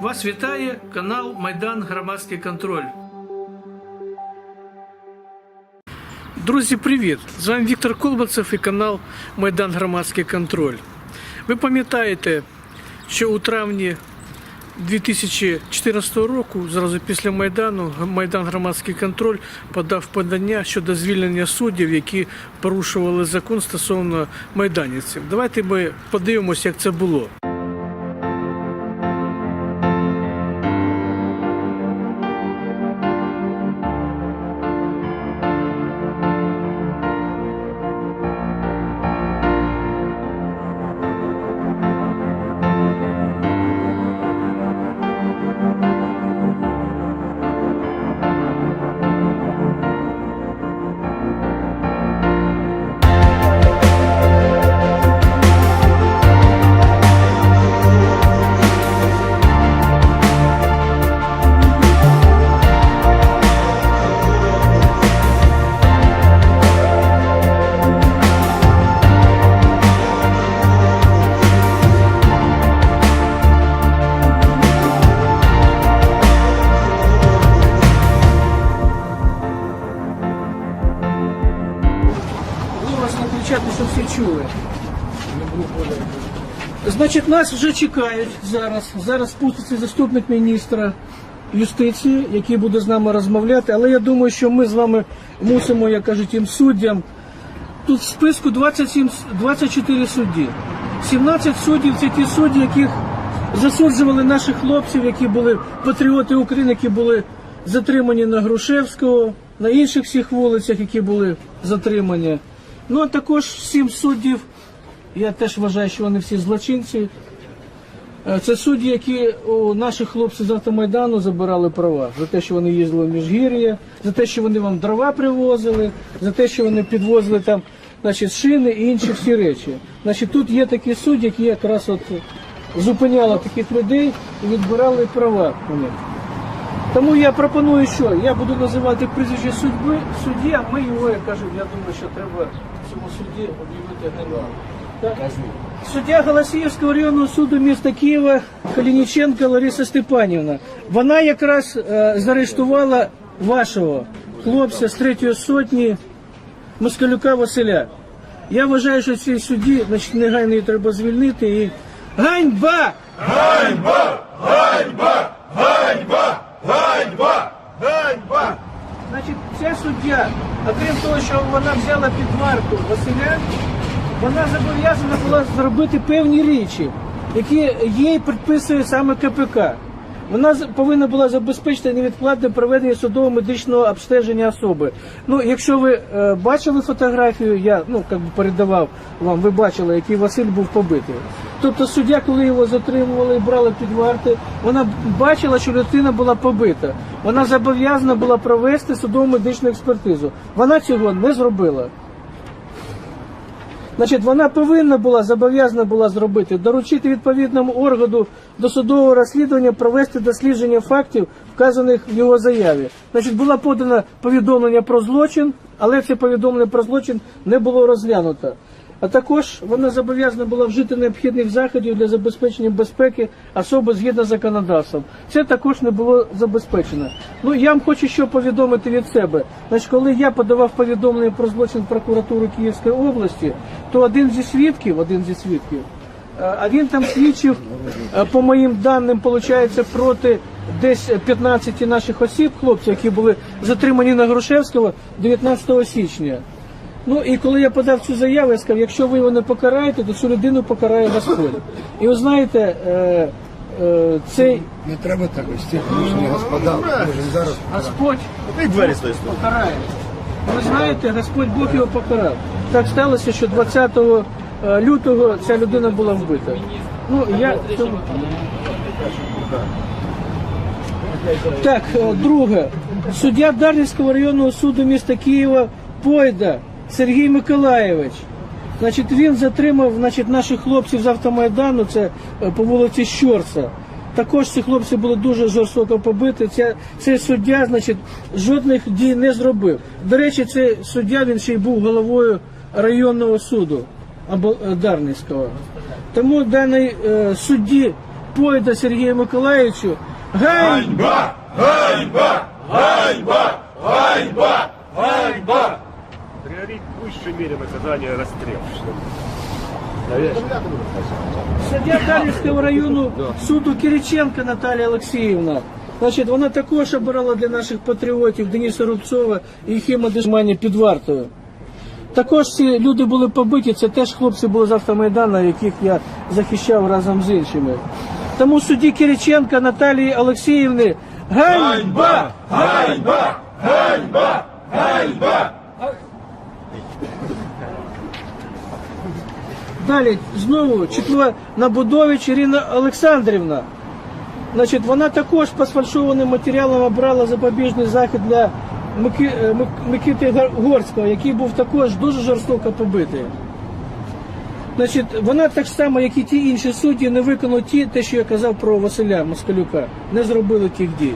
Вас вітає канал Майдан Громадський контроль. Друзі, привіт! З вами Віктор Колбацев і канал Майдан Громадський контроль. Ви пам'ятаєте, що у травні 2014 року, зразу після Майдану, Майдан Громадський контроль подав подання щодо звільнення суддів, які порушували закон стосовно майданівців. Давайте ми подивимося, як це було. Значить, нас вже чекають зараз. Зараз спуститься заступник міністра юстиції, який буде з нами розмовляти. Але я думаю, що ми з вами мусимо, як кажуть, їм суддям. Тут в списку 27, 24 судді. 17 суддів це ті судді, яких засуджували наших хлопців, які були патріоти України, які були затримані на Грушевського, на інших всіх вулицях, які були затримані. Ну а також 7 суддів. Я теж вважаю, що вони всі злочинці. Е, Це судді, які у наших хлопців з автомайдану забирали права за те, що вони їздили в Міжгір'я, за те, що вони вам дрова привозили, за те, що вони підвозили там значить, шини і інші всі речі. Значить, тут є такі судді, які якраз от зупиняли таких людей і відбирали права у них. Тому я пропоную, що я буду називати прізвище судьби судді, а ми його, я кажу, я думаю, що треба цьому судді об'явити генерал. Суддя Голосіївського районного суду міста Києва Калініченка Лариса Степанівна. Вона якраз е, заарештувала вашого хлопця з третьої сотні Москалюка Василя. Я вважаю, що цій судді значить, негайно її треба звільнити і ганьба! Значить, ця суддя, окрім того, що вона взяла під варту Василя, вона зобов'язана була зробити певні речі, які їй предписує саме КПК. Вона повинна була забезпечити невідкладне проведення судово медичного обстеження особи. Ну, якщо ви е, бачили фотографію, я ну як би передавав вам, ви бачили, який Василь був побитий. Тобто суддя, коли його затримували і брали під варти, вона бачила, що людина була побита. Вона зобов'язана була провести судово медичну експертизу. Вона цього не зробила. Значить, вона повинна була зобов'язана була зробити, доручити відповідному органу досудового розслідування провести дослідження фактів, вказаних в його заяві. Значить, було подано повідомлення про злочин, але це повідомлення про злочин не було розглянуто. А також вона зобов'язана була вжити необхідних заходів для забезпечення безпеки особи згідно з законодавством. Це також не було забезпечено. Ну я вам хочу що повідомити від себе. Значить, коли я подавав повідомлення про злочин в прокуратуру Київської області, то один зі свідків, один зі свідків, а він там свідчив, по моїм даним, виходить, проти десь 15 наших осіб, хлопців, які були затримані на Грушевського 19 січня. Ну і коли я подав цю заяву, я сказав, якщо ви його не покараєте, то цю людину покарає Господь. І ви знаєте, е, е, цей Не треба так ось лишні господа. Може зараз Господь двері покарає. Ви знаєте, Господь Бог його покарав. Так сталося, що 20 е, лютого ця людина була вбита. Ну, я цьому- Так, е, друге. Суддя Дарницького районного суду міста Києва Пойда Сергій Миколаєвич. Значить, він затримав значить, наших хлопців з автомайдану, це е, по вулиці Щорса. Також ці хлопці були дуже жорстоко побиті. Ця, цей суддя, значить, жодних дій не зробив. До речі, цей суддя він ще й був головою районного суду або е, Дарницького. Тому даний е, судді Пойда Сергію Миколаївичу. Ганьба! Приорит в высшей мере наказания расстрел. Суддя Дар'ївського району суду Кириченка Наталія Олексіївна. Значить, вона також обирала для наших патріотів Дениса Рубцова і Єхима Дешмані під вартою. Також ці люди були побиті, це теж хлопці були з автомайдану, яких я захищав разом з іншими. Тому судді Кириченка Наталії Олексіївни ганьба! Далі знову чітла Набудович Ірина Олександрівна. Значить, вона також по сфальшованим матеріалам обрала запобіжний захід для е, Микити Горського, який був також дуже жорстоко побитий. Значить, вона так само, як і ті інші судді, не виконала ті, те, що я казав про Василя Москалюка, не зробили тих дій.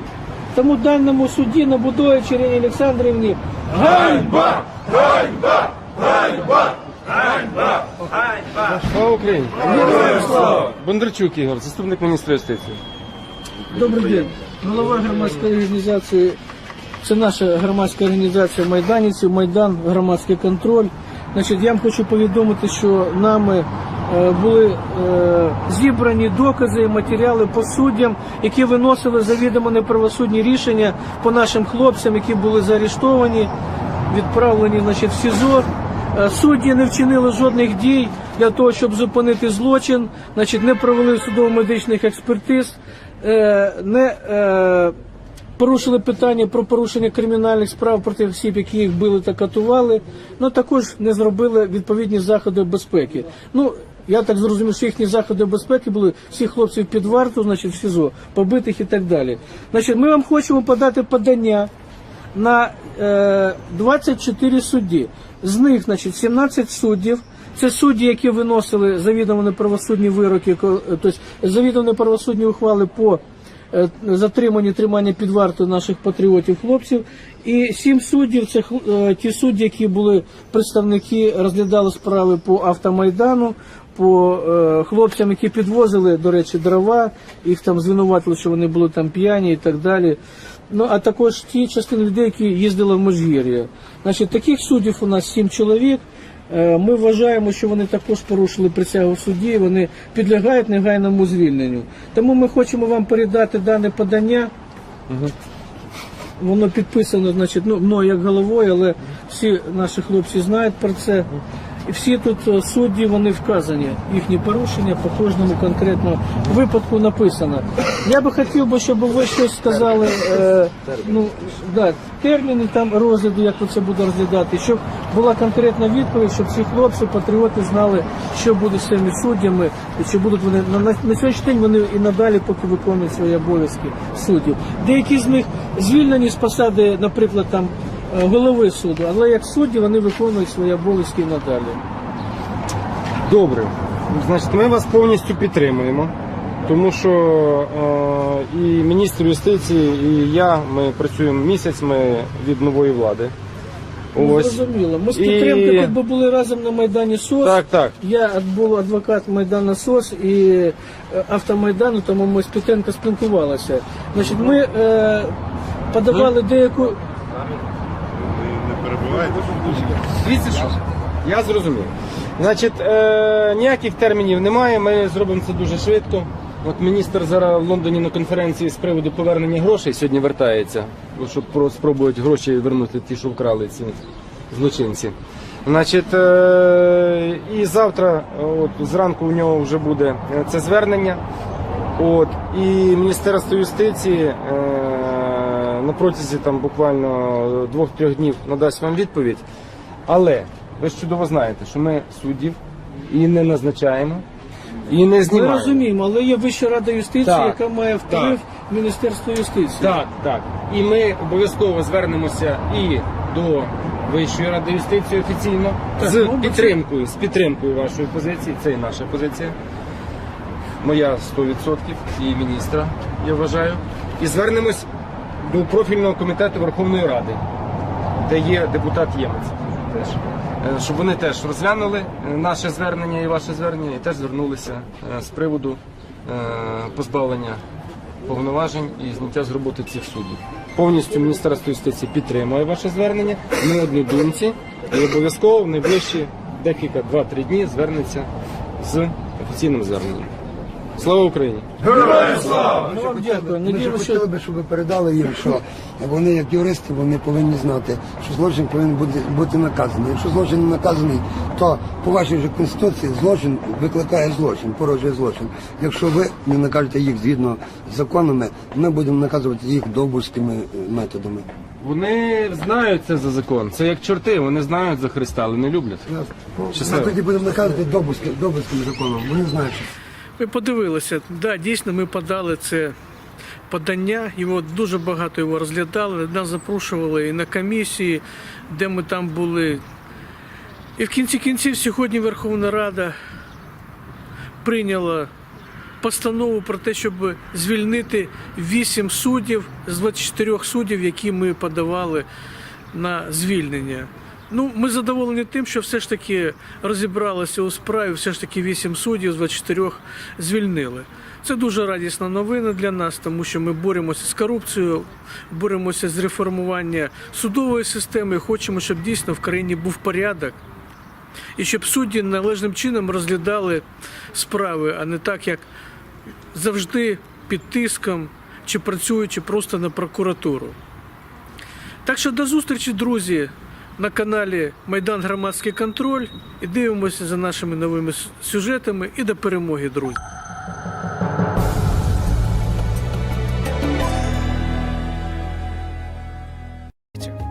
Тому даному судді Набудович Ірині Олександрівні ганьба! Слава Україні! Бондарчук Ігор, заступник міністра юстиції. Добрий день. Голова громадської організації. Це наша громадська організація Майданівців, Майдан, громадський контроль. Значить, я вам хочу повідомити, що нами е, були е, зібрані докази і матеріали по суддям, які виносили завідомо неправосудні рішення по нашим хлопцям, які були заарештовані, відправлені значить, в СІЗО. Е, Судді не вчинили жодних дій для того, щоб зупинити злочин, значить, не провели судово-медичних експертиз, е, не е, порушили питання про порушення кримінальних справ проти осіб, які їх били та катували, ну також не зробили відповідні заходи безпеки. Ну, я так зрозумів, що їхні заходи безпеки були всіх хлопців під варту, значить, в СІЗО, побитих і так далі. Значить, ми вам хочемо подати подання на е, 24 судді. З них, значить, 17 суддів. Це судді, які виносили завідомо неправосудні вироки, тобто завідомо неправосудні ухвали по е, затриманню тримання під вартою наших патріотів хлопців. І сім суддів це е, ті судді, які були представники, розглядали справи по автомайдану, по е, хлопцям, які підвозили, до речі, дрова, їх там звинуватили, що вони були там п'яні і так далі. Ну а також ті частини людей, які їздили в Межгір'я. Значить, таких суддів у нас сім чоловік. Е, Ми вважаємо, що вони також порушили присягу в суді, вони підлягають негайному звільненню. Тому ми хочемо вам передати дане подання. Воно підписано, значить, ну, мною як головою, але всі наші хлопці знають про це. І всі тут е, судді вони вказані. Їхні порушення по кожному конкретному випадку написано. Я би хотів щоб ви щось сказали, е, ну, да, терміни там розгляду, як це буде розглядати, щоб була конкретна відповідь, щоб ці хлопці, патріоти знали, що буде з цими суддями, і чи будуть вони на, на, на сьогоднішній день вони і надалі поки виконують свої обов'язки суддів. Деякі з них звільнені з посади, наприклад, там голови суду, але як судді вони виконують свої обов'язки і надалі. Добре. Значить, ми вас повністю підтримуємо, тому що е, і міністр юстиції, і я ми працюємо місяць ми від нової влади. Ну, Ось. Зрозуміло. Ми з І- підтримкою якби були разом на Майдані СОС. Так, так. Я був адвокат Майдана СОС і е, автомайдану, тому ми з Пітенко спілкувалися. Значить, ми е, подавали деяку. Дивіться, я зрозумів. Значить, е, ніяких термінів немає, ми зробимо це дуже швидко. От міністр зараз в Лондоні на конференції з приводу повернення грошей сьогодні вертається, щоб про- спробують гроші вернути ті, що вкрали ці злочинці. Значить, е, і завтра, от зранку у нього вже буде е, це звернення. От, і Міністерство юстиції е, на протязі там буквально двох-трьох днів надасть вам відповідь. Але ви ж чудово знаєте, що ми суддів і не назначаємо, і не Ми знімаємо. розуміємо, але є Вища рада юстиції, Так, яка має вплив в Міністерство юстиції. Так, так. І ми обов'язково звернемося і до Вищої ради юстиції офіційно Так, з ну, бо підтримкою, з підтримкою вашої позиції. Це і наша позиція. Моя 100% і міністра, я вважаю. І звернемось до профільного комітету Верховної Ради, де є депутат Ємець. Теж. Е, Щоб вони теж розглянули е, наше звернення і ваше звернення, і теж звернулися е, з приводу позбавлення повноважень і зняття з роботи цих суддів. Повністю Міністерство юстиції підтримує ваше звернення. Ми однодумці і обов'язково в найближчі декілька 2-3 дні звернеться з офіційним зверненням. Слава Україні! Ну, вам дякую. Ми хотіли би, щоб ви передали їм, що вони, як юристи, вони повинні знати, що злочин повинен бути, бути наказаний. Якщо злочин не наказаний, то по вашій же конституції злочин викликає злочин, породжує злочин. Якщо ви не накажете їх згідно з законами, ми будемо наказувати їх довбурськими е, методами. Вони знають це за закон. Це як чорти, вони знають за Христа, але не люблять. Ми тоді будемо наказувати довбурським, довбурським законом. Вони знають, що ви подивилися. Да, дійсно, ми подали це подання. Його дуже багато його розглядали. Нас запрошували і на комісії, де ми там були. І в кінці кінців сьогодні Верховна Рада прийняла постанову про те, щоб звільнити 8 суддів з 24 суддів, які ми подавали на звільнення. Ну, ми задоволені тим, що все ж таки розібралися у справі, все ж таки 8 суддів з 24 звільнили. Це дуже радісна новина для нас, тому що ми боремося з корупцією, боремося з реформування судової системи. і Хочемо, щоб дійсно в країні був порядок, і щоб судді належним чином розглядали справи, а не так, як завжди під тиском чи працюючи просто на прокуратуру. Так що до зустрічі, друзі, на каналі Майдан Громадський контроль і дивимося за нашими новими с- сюжетами і до перемоги, друзі.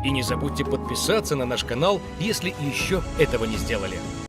И не забудьте подписаться на наш канал, если еще этого не сделали.